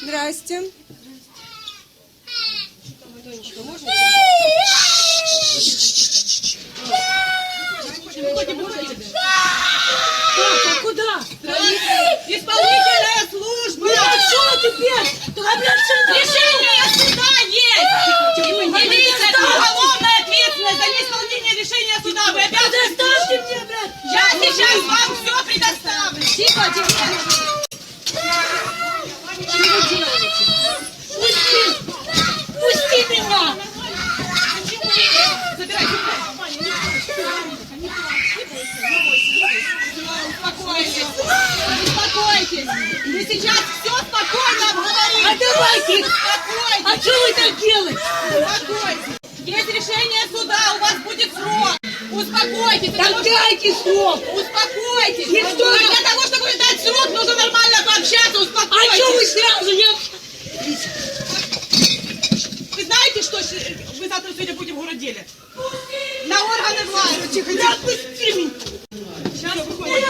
Здрасте. Так, а куда? Исполнительная служба! Ну а что теперь? Туда, блядь, что Решение суда есть! Милиция, это уголовная ответственность за неисполнение решения суда. Вы обязаны... Предоставьте мне, блядь! Я сейчас вам все предоставлю. Тихо, тихо! Что вы делаете? Пусти! Пусти меня! Успокойтесь. Успокойтесь. Вы сейчас все спокойно А обговорите. А Успокойтесь. что вы так делаете? Успокойтесь. Есть решение суда, у вас будет срок. Успокойтесь. Так! Успокойтесь. А Для того, чтобы дать срок, нужно нормально пообщаться. А Успокойтесь. что вы сразу не... Вы знаете, что вы завтра сегодня будете в городеле? на органы власти. Отпусти меня! Сейчас выходим.